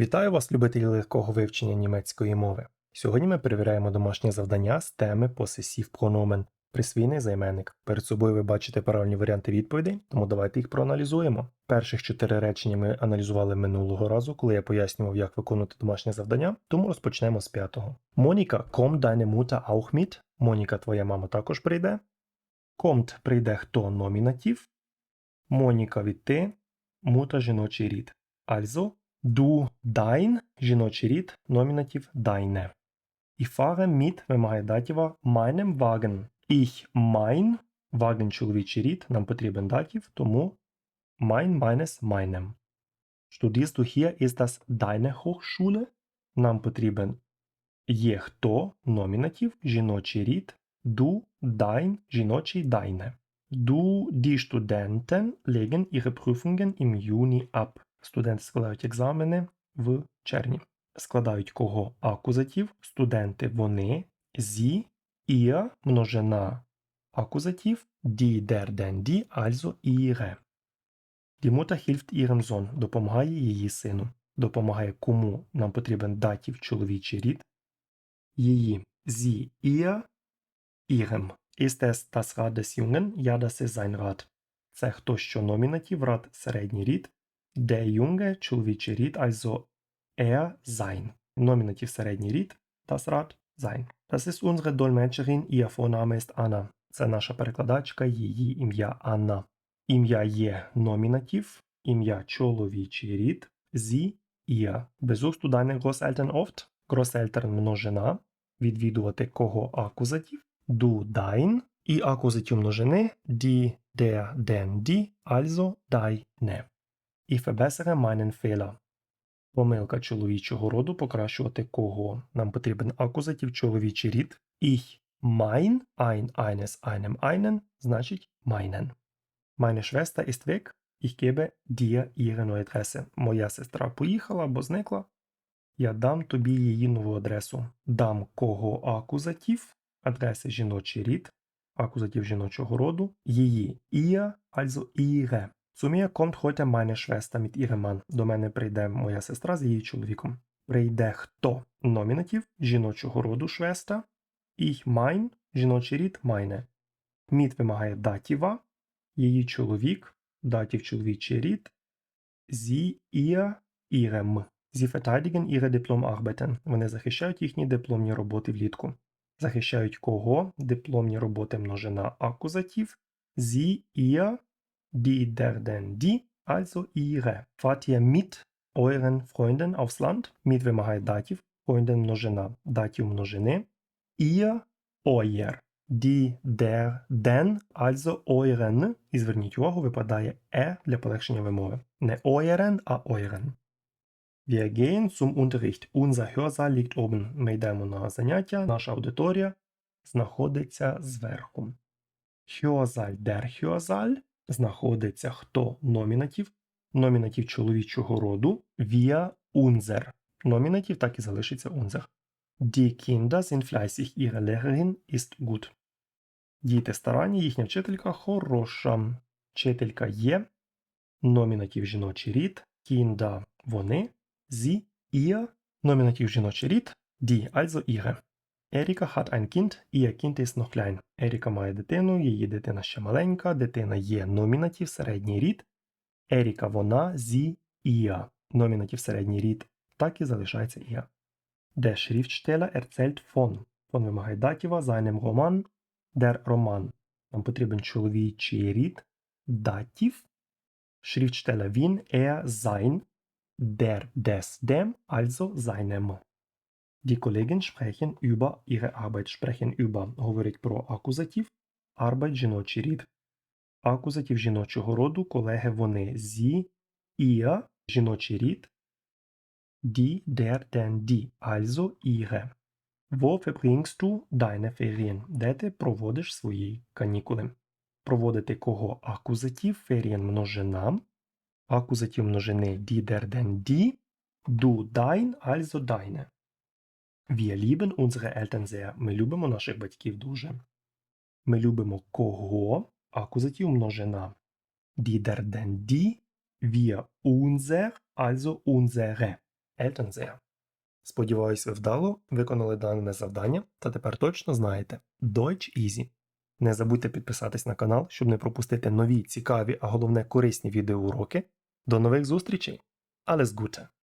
Вітаю вас, любителі легкого вивчення німецької мови. Сьогодні ми перевіряємо домашнє завдання з теми посесів прономен присвійний займенник. Перед собою ви бачите правильні варіанти відповідей, тому давайте їх проаналізуємо. Перших чотири речення ми аналізували минулого разу, коли я пояснював, як виконувати домашнє завдання, тому розпочнемо з п'ятого. Моніка, kommt deine Mutter auch mit? Моніка, твоя мама також прийде. Kommt прийде хто номінатив. Моніка від ти, мута жіночий рід. Also, Du, dein, жіночий рід, номінатив deine. Ich fahre mit вимагає датіва meinem Wagen. Ich, mein, Wagen чоловічий рід, нам потрібен датів, тому mein, meines, meinem. Studierst du hier, ist das deine Hochschule? Нам потрібен є хто, номінатив, жіночий рід, du, dein, жіночий deine. Du, die Studenten legen ihre Prüfungen im Juni ab. Студенти складають екзамени в червні. Складають кого акузатив, студенти вони, зі, ihr, множина der, den, die, also ihre. Die Mutter hilft ihrem Sohn, допомагає її сину. Допомагає кому нам потрібен датів чоловічий рід. Її, sie, ihr, ihrem. Ist es das Rad des Jungen? Ja, das ist sein Rad. Це хто що номінатив, рад середній рід. Der Junge чоловічий рід, also er sein. Nominativ середній рід, das Rad sein. Das ist unsere Dolmetscherin, ihr Vorname ist Anna. Це наша перекладачка, її ім'я Анна. Ім'я є номінатив, ім'я чоловічий рід, sie, ihr. Besuchst du deine Großeltern oft? Großeltern множина. Відвідувати кого акузатив? Du, dein. І акузатив множини die, der, den, die, also deine. Verbessere meinen Fehler. Помилка чоловічого роду покращувати кого. Нам потрібен акузатив чоловічий рід. Ich, mein, ein, eines, einem, einen, значить meinen. Meine Schwester ist weg. Ich gebe dir ihre neue Adresse. Моя сестра поїхала або зникла. Я дам тобі її нову адресу. Дам кого акузатив, адреси жіночий рід, акузатив жіночого роду, її ihr, also ihre. Zu mir kommt heute meine Schwester mit ihrem Mann. До мене прийде моя сестра з її чоловіком. Прийде хто? Номінатив жіночого роду Schwester. Ich mein, жіночий рід meine. Mit вимагає датіва, її чоловік, датів чоловічий рід. Sie, ihr, ihrem. Sie verteidigen ihre Diplomarbeiten. Вони захищають їхні дипломні роботи влітку. Захищають кого? Дипломні роботи множина акузатив. Sie, ihr, die, der, den, die, also ihre. Fahrt ihr mit euren Freunden aufs Land? Mit вимагає датів, Freunden множина, датів множини. Ihr, euer. Die, der, den, also euren. І зверніть увагу, випадає е для полегшення вимови. Не euren, а euren. Wir gehen zum Unterricht. Unser Hörsaal liegt oben. Ми йдемо на заняття. Наша аудиторія знаходиться зверху. Hörsaal, der Hörsaal знаходиться хто номінатив, номінатив чоловічого роду, wir unser. Номінатив так і залишиться unser. Die Kinder sind fleißig, ihre Lehrerin ist gut. Діти старанні, їхня вчителька хороша. Вчителька є, номінатив жіночий рід, Kinder – вони, sie, ihr, номінатив жіночий рід, die, also ihre. Еріка hat ein Kind, ihr Kind ist noch klein. Еріка має дитину, її дитина ще маленька, дитина є номінатив, середній рід. Еріка вона, зі, ihr. Номінатив середній рід, так і залишається ihr. Der Schriftsteller erzählt von. Von вимагає датіва, seinem Roman, der Roman. Нам потрібен чоловічий рід, датів. Schriftsteller він, er, sein, der, des, dem, also seinem. Die Kollegen sprechen über ihre Arbeit. Sprechen über говорить про акузатив, Arbeit жіночий рід. Акузатив жіночого роду, колеги вони зі, ihr, жіночий рід, die, der, den, die, also ihre. Wo verbringst du deine Ferien? Де ти проводиш свої канікули? Проводити кого акузатив, Ferien множина, акузатив множини die, der, den, die, du, dein, also deine. Wir lieben unsere Eltern sehr. Ми любимо наших батьків дуже. Ми любимо кого? Акузатив множина. Die, der, den, die. Wir, unser, also unsere. Eltern sehr. Сподіваюсь, ви вдало виконали дане завдання та тепер точно знаєте Deutsch Easy. Не забудьте підписатись на канал, щоб не пропустити нові, цікаві, а головне корисні відеоуроки. До нових зустрічей! Alles Gute!